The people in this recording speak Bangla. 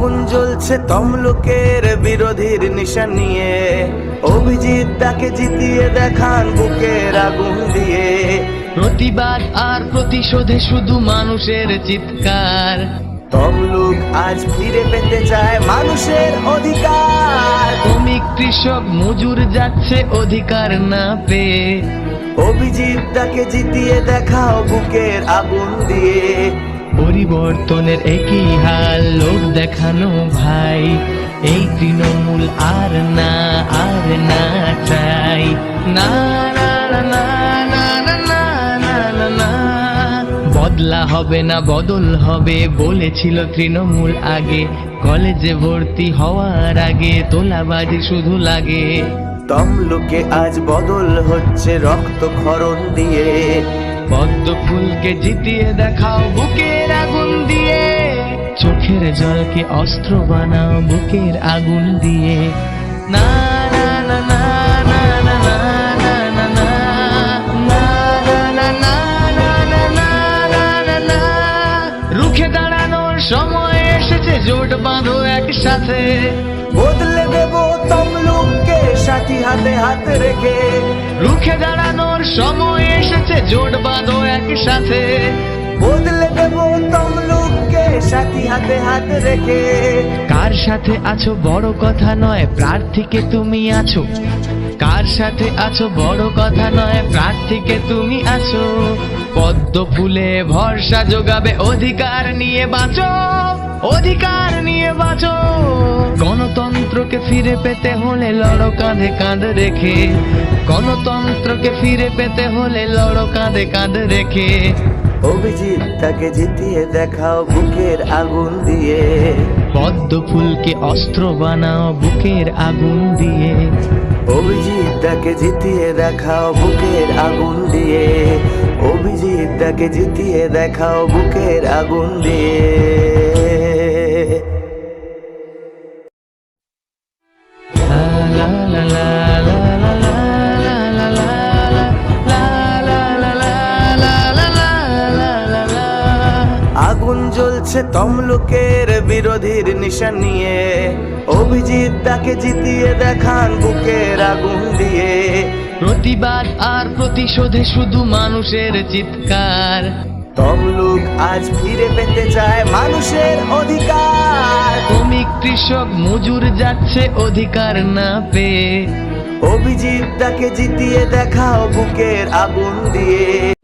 জ্বলছে তমলুকের বিরোধীর নিশান নিয়ে। অভিজিৎ তাকে জিতিয়ে দেখান বুকের আগুন দিয়ে। প্রতিবাদ আর প্রতিশোধে শুধু মানুষের চিৎকার। তমলুক আজ ফিরে পেতে চায় মানুষের অধিকার। শ্রমিক কৃষক মজুর যাচ্ছে অধিকার না পেয়ে। অভিজিৎ তাকে জিতিয়ে দেখাও বুকের আগুন দিয়ে। পরিবর্তনের একই হাল লোক দেখানো ভাই। এই তৃণমূল আর না আর না চাই। না না না বদলা হবে না, বদল হবে, বলেছিল তৃণমূল আগে। কলেজে ভর্তি হওয়ার আগে তোলাবাজি শুধু লাগে। তমলুকে আজ বদল হচ্ছে রক্ত ক্ষরণ দিয়ে। পদ্ম ফুলকে জিতিয়ে দেখাও বুকের আগুন দিয়ে চোখের জলকে অস্ত্র বানাও বুকের আগুন দিয়ে না না না না না না না না না রুখে দাঁড়ানোর সময় এসেছে জোট বাঁধো একসাথে বদলে দেব তমলুককে সাথী হাতে হাত রেখে রুখে দাঁড়ানোর সময় এসেছে জোট বাঁধো একসাথে। বদলে দেব তমলুককে সাথী হাতে হাত রেখে। কার সাথে আছো বড় কথা নয় প্রার্থীকে তুমি আছো। কার সাথে আছো বড় কথা নয় প্রার্থীকে তুমি আছো। পদ্ম ফুলে ভরসা যোগাবে অধিকার নিয়ে বাঁচো অধিকার নিয়ে বাঁচো। গণতন্ত্রকে ফিরে পেতে হলে লড়ো কাঁধে কাঁধ রেখে। গণতন্ত্রকে ফিরে পেতে হলে লড়ো কাঁধে কাঁধ রেখে। অভিজিৎ তাকে জিতিয়ে দেখাও বুকের আগুন দিয়ে। পদ্ম ফুলকে অস্ত্র বানাও বুকের আগুন দিয়ে। অভিজিৎ তাকে জিতিয়ে দেখাও বুকের আগুন দিয়ে। অভিজিৎ তাকে জিতিয়ে দেখাও বুকের আগুন দিয়ে। জ্বলছে তমলুকের বিরোধীর নিশান নিয়ে। অভিজিৎ তাকে জিতিয়ে দেখান বুকের আগুন দিয়ে। প্রতিবাদ আর প্রতিশোধে শুধু মানুষের চিৎকার। তমলুক আজ ফিরে পেতে চায় মানুষের অধিকার। শ্রমিক কৃষক মজুর যাচ্ছে অধিকার না পেয়ে। অভিজিৎ তাকে জিতিয়ে দেখাও বুকের আগুন দিয়ে।